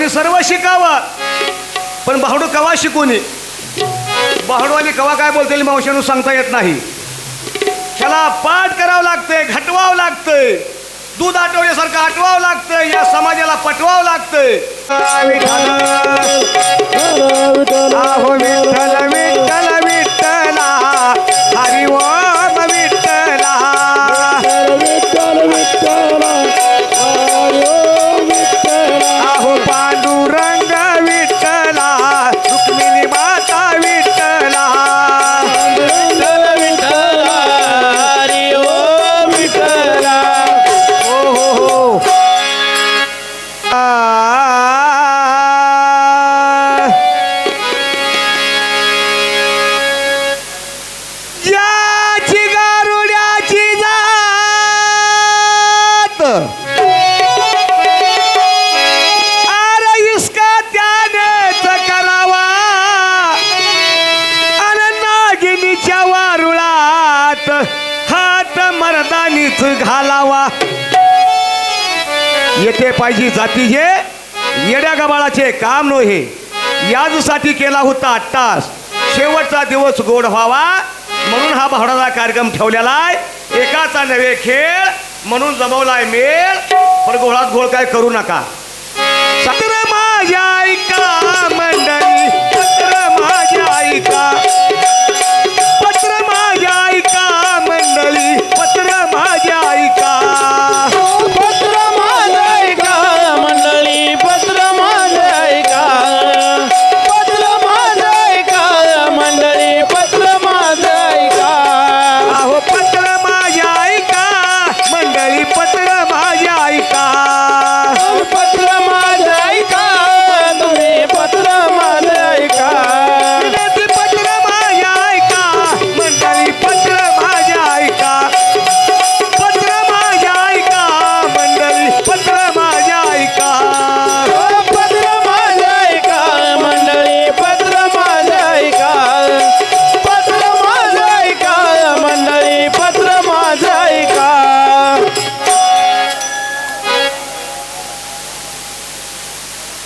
द्यावा सर्व शिकावं. पण भावडं कवा शिकून भावडवाली कवा काय बोलतील मावशानं सांगता येत नाही. त्याला पाठ करावं लागतंय घटवावं लागतंय. दूध आठवल्यासारखं आठवावं लागतंय या समाजाला पटवावं लागतंय. येथे पाहिजे जातीचे येड्या गबाळाचे काम नव्हे याजसाठी केला होता तास. शेवटचा दिवस गोड व्हावा म्हणून हा भावडाचा कार्यक्रम ठेवलेला आहे. एकाचा नवे खेळ म्हणून जमवलाय मेळ. पण गोळात गोळ काय करू नका. सत्र माझ्या ऐका मंडळी. सत्र माझ्या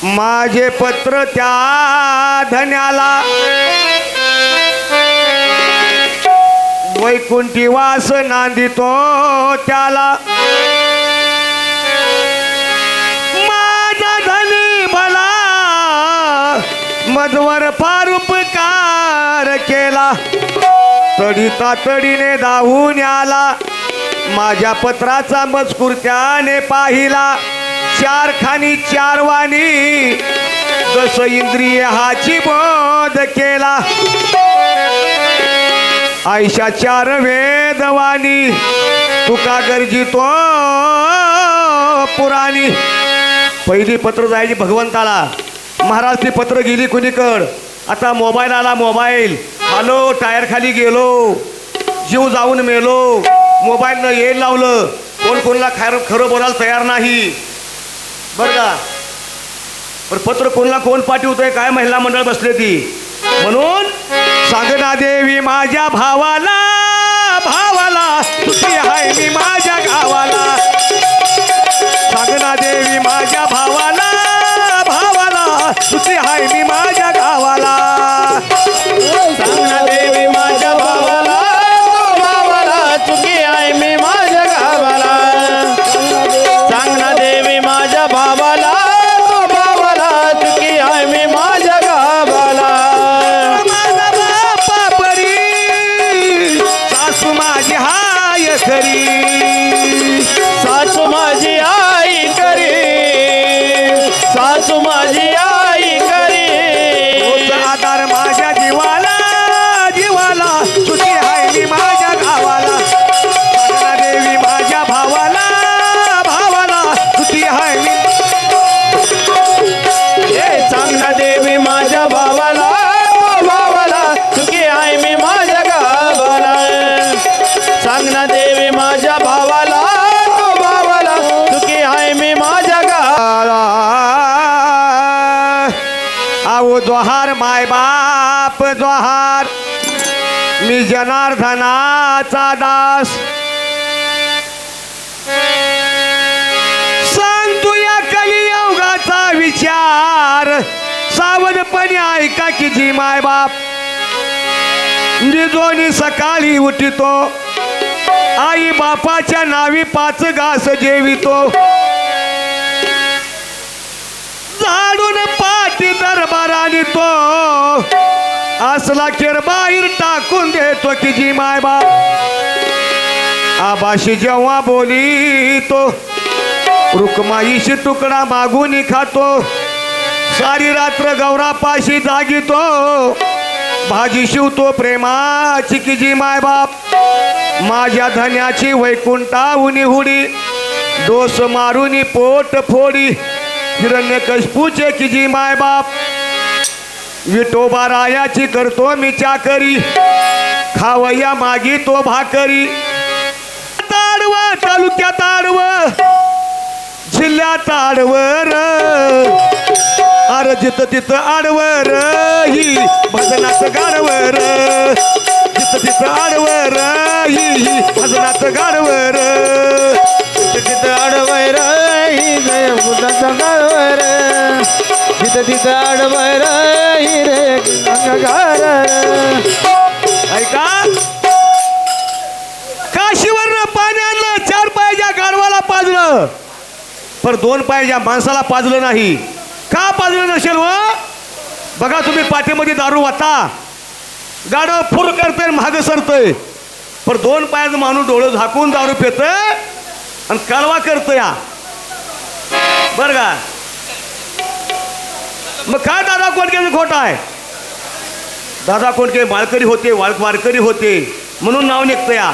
माझे पत्र त्या धन्याला. वैकुंठी वास नांदितो त्याला. माझा धनी भला मधवर फार उपकार केला. तडी तातडीने धावून आला. माझ्या पत्राचा मजकूर त्याने पाहिला. चार खानी चार वाणी. जस इंद्रिय हाची बोध केला. आयशा चार वेदवाणी तुका गरजितो पुराणी. पहिली पत्र जायची भगवंताला. महाराज ती पत्र गेली कुणीकड. आता मोबाईल आला मोबाईल. आलो टायर खाली गेलो. जीव जाऊन मेलो. मोबाईलनं येईल लावलं. कोण कोणला खरं खरं बोलायला तयार नाही. बरं का? पण पत्र कोणाला कोण पाठवतोय काय महिला मंडळ बसले ती? म्हणून सांगना देवी माझ्या भावाला भावाला तुझी आहे मी माझ्या माझी हाय खरी. सासू माझी माय बाप जोहार मी जनार्दनाचा दास. सांगतो या विचार सावनपणे ऐका की जी माय बाप निजोनी सकाळी उठितो आई बापाच्या नावी पाच घास जेवितो. झाडून पाठी दरबाराने तो असला खेर बाहेर टाकून देतो की जी माय बाप. आबाशी जेव्हा बोली तो रुक्माईशी तुकडा मागून खातो सारी रात्र गौरापाशी जागितो भाजी शिवतो प्रेमाची की जी माय बाप. माझ्या धन्याची वैकुंठाहुनी हुडी डोस मारुनी पोट फोडी हिरण्य कशपूचे की जी माय बाप. विठोबा रायाची करतो मी चाकरी. खावया मागी तो भाकरी. ताडव तालुक्यात आडव जिल्ह्यात आडवर अरे जिथं तिथं आडवर. ही भजनाचं गाडवर. जिथं तिथं आडवर. ही ही भजनात गाडवर. तिथं आडवर. ही जय बुधाचा गाडवर तिथं तिथं आडवैर रे गंगागार. ऐका. काशीवरनं पाणी आणलं चार पायाच्या गाडवाला पाजलं. पण दोन पायाच्या माणसाला पाजलं नाही. का पाजलं नसेल व? बघा तुम्ही पाठीमध्ये दारू वाता गाडं फुर करतंय महाग सरतंय. पण दोन पायाचं माणूस डोळं झाकून दारू पितंय आणि कालवा करतोय या बरं का? मग काय दादा कोणत्याचं खोट आहे? दादा कोणते माळकरी होते वाळ वारकरी होते म्हणून नाव निघतं या.